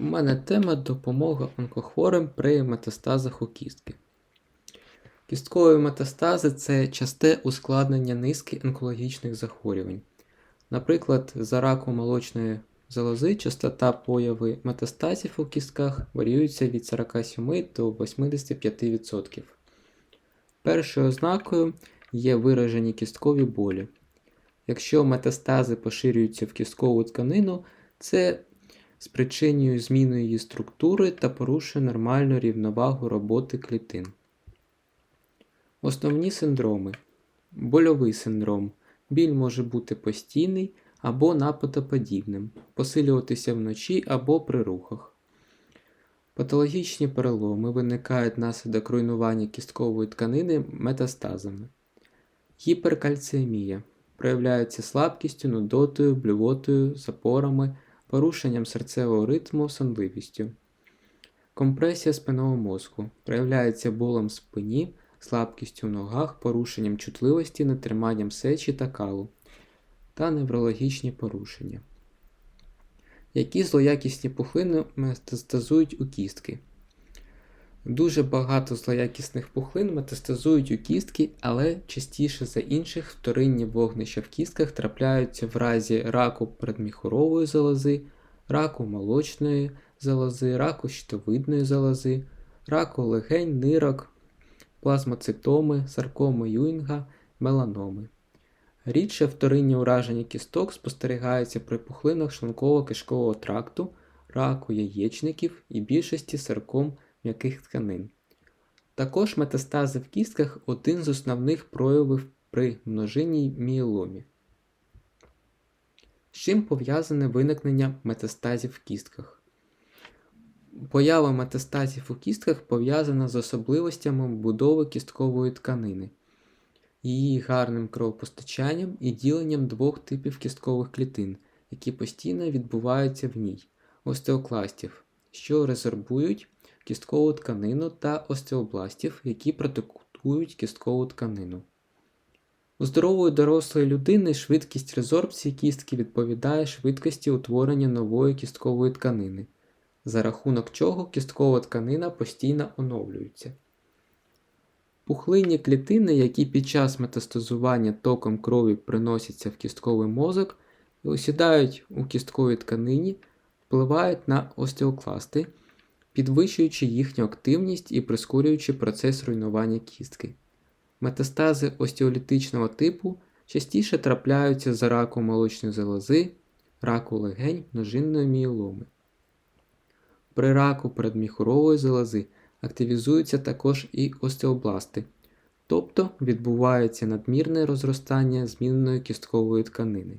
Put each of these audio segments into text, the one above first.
У мене тема допомога онкохворим при метастазах у кістки. Кісткові метастази це часте ускладнення низки онкологічних захворювань. Наприклад, за раком молочної залози частота появи метастазів у кістках варіюється від 47 до 85%. Першою ознакою є виражені кісткові болі. Якщо метастази поширюються в кісткову тканину, це спричинює зміну її структури та порушує нормальну рівновагу роботи клітин. Основні синдроми. Больовий синдром. Біль може бути постійний або нападоподібним, посилюватися вночі або при рухах. Патологічні переломи виникають внаслідок руйнування кісткової тканини метастазами. Гіперкальціемія проявляється слабкістю, нудотою, блювотою, запорами, порушенням серцевого ритму, сонливістю. Компресія спинного мозку проявляється болем в спині, слабкістю в ногах, порушенням чутливості, нетриманням сечі та калу та неврологічні порушення. Які злоякісні пухлини метастазують у кістки? Дуже багато злоякісних пухлин метастазують у кістки, але частіше за інших вторинні вогнища в кістках трапляються в разі раку передміхорової залози, раку молочної залози, раку щитовидної залози, раку легень, нирок, плазмоцитоми, саркоми Юінга, меланоми. Рідше вторинні ураження кісток спостерігаються при пухлинах шлунково-кишкового тракту, раку яєчників і більшості сарком м'яких тканин. Також метастази в кістках один з основних проявів при множинній мієломі. З чим пов'язане виникнення метастазів в кістках? Поява метастазів у кістках пов'язана з особливостями будови кісткової тканини, її гарним кровопостачанням і діленням двох типів кісткових клітин, які постійно відбуваються в ній остеокластів, що резорбують кісткову тканину та остеобластів, які протекують кісткову тканину. У здорової дорослої людини швидкість резорбції кістки відповідає швидкості утворення нової кісткової тканини, за рахунок чого кісткова тканина постійно оновлюється. Пухлинні клітини, які під час метастазування током крові приносяться в кістковий мозок і осідають у кістковій тканині, впливають на остеокласти, підвищуючи їхню активність і прискорюючи процес руйнування кістки. Метастази остеолітичного типу частіше трапляються за раком молочної залози, раку легень, множинної мієломи. При раку передміхурової залози активізуються також і остеобласти, тобто відбувається надмірне розростання зміненої кісткової тканини.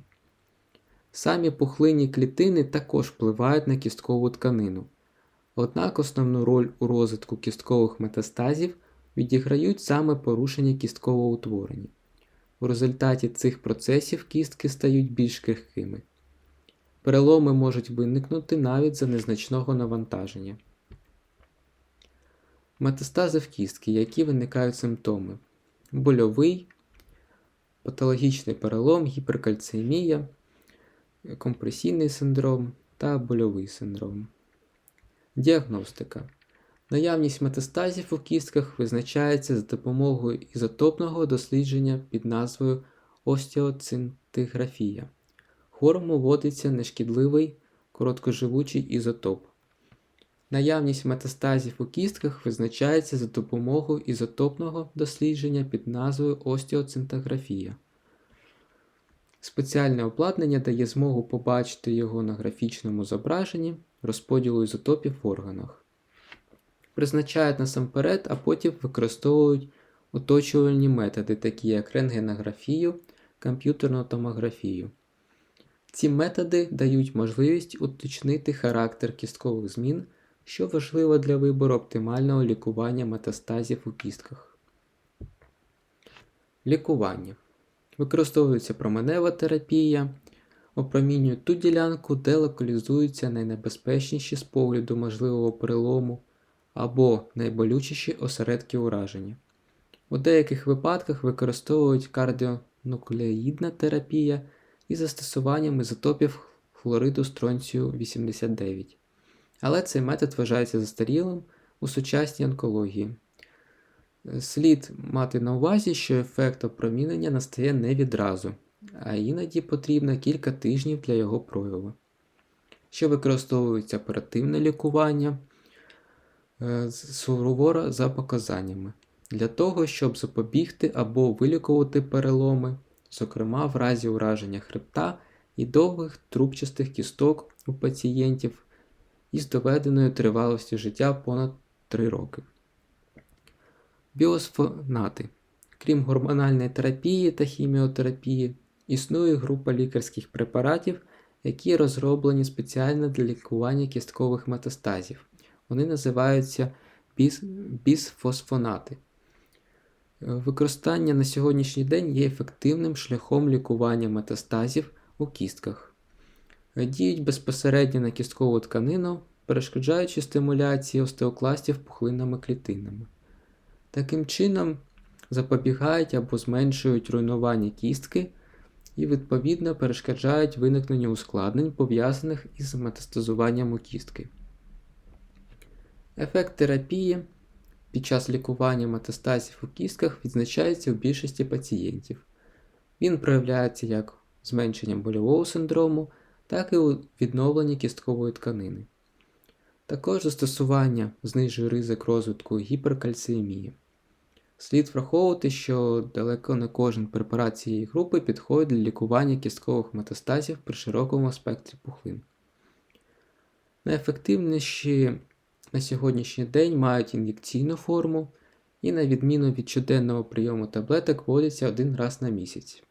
Самі пухлинні клітини також впливають на кісткову тканину. Однак основну роль у розвитку кісткових метастазів відіграють саме порушення кісткового утворення. У результаті цих процесів кістки стають більш крихкими. Переломи можуть виникнути навіть за незначного навантаження. Метастази в кістки, які виникають симптоми: больовий, патологічний перелом, гіперкальцемія, компресійний синдром та больовий синдром. Діагностика. Наявність метастазів у кістках визначається за допомогою ізотопного дослідження під назвою остеоцинтиграфія. Хворому вводиться нешкідливий короткоживучий ізотоп. Наявність метастазів у кістках визначається за допомогою ізотопного дослідження під назвою остеоцинтографія. Спеціальне обладнання дає змогу побачити його на графічному зображенні розподілу ізотопів в органах. Призначають насамперед, а потім використовують оточувальні методи, такі як рентгенографію, комп'ютерну томографію. Ці методи дають можливість уточнити характер кісткових змін, що важливо для вибору оптимального лікування метастазів у кістках. Лікування. Використовується променева терапія, опромінюють ту ділянку, де локалізуються найнебезпечніші з погляду можливого перелому або найболючіші осередки ураження. У деяких випадках використовують кардіонуклеїдна терапія із застосуванням ізотопів хлориду стронцію 89 але цей метод вважається застарілим у сучасній онкології. Слід мати на увазі, що ефект опромінення настає не відразу, а іноді потрібно кілька тижнів для його прояву. Що використовується оперативне лікування е, суворо за показаннями, для того, щоб запобігти або вилікувати переломи, зокрема в разі ураження хребта і довгих трубчастих кісток у пацієнтів із доведеною тривалістю життя понад 3 роки. Біосфонати. Крім гормональної терапії та хіміотерапії, існує група лікарських препаратів, які розроблені спеціально для лікування кісткових метастазів. Вони називаються біс... бісфосфонати. Використання на сьогоднішній день є ефективним шляхом лікування метастазів у кістках. Діють безпосередньо на кісткову тканину, перешкоджаючи стимуляції остеокластів пухлинними клітинами. Таким чином запобігають або зменшують руйнування кістки і, відповідно, перешкоджають виникненню ускладнень, пов'язаних із метастазуванням у кістки. Ефект терапії під час лікування метастазів у кістках відзначається в більшості пацієнтів. Він проявляється як зменшенням больового синдрому, так і у відновленні кісткової тканини. Також застосування знижує ризик розвитку гіперкальціємії. Слід враховувати, що далеко не кожен препарат цієї групи підходить для лікування кісткових метастазів при широкому спектрі пухлин. Найефективніші на сьогоднішній день мають ін'єкційну форму і, на відміну від щоденного прийому таблеток, вводяться один раз на місяць.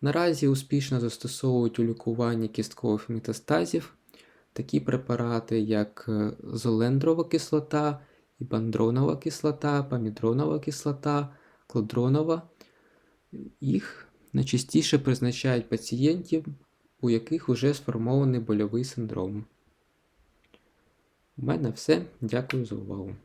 Наразі успішно застосовують у лікуванні кісткових метастазів такі препарати, як е, золендрова кислота, ібандронова кислота, памідронова кислота, клодронова. Їх найчастіше призначають пацієнтів, у яких вже сформований больовий синдром. У мене все. Дякую за увагу.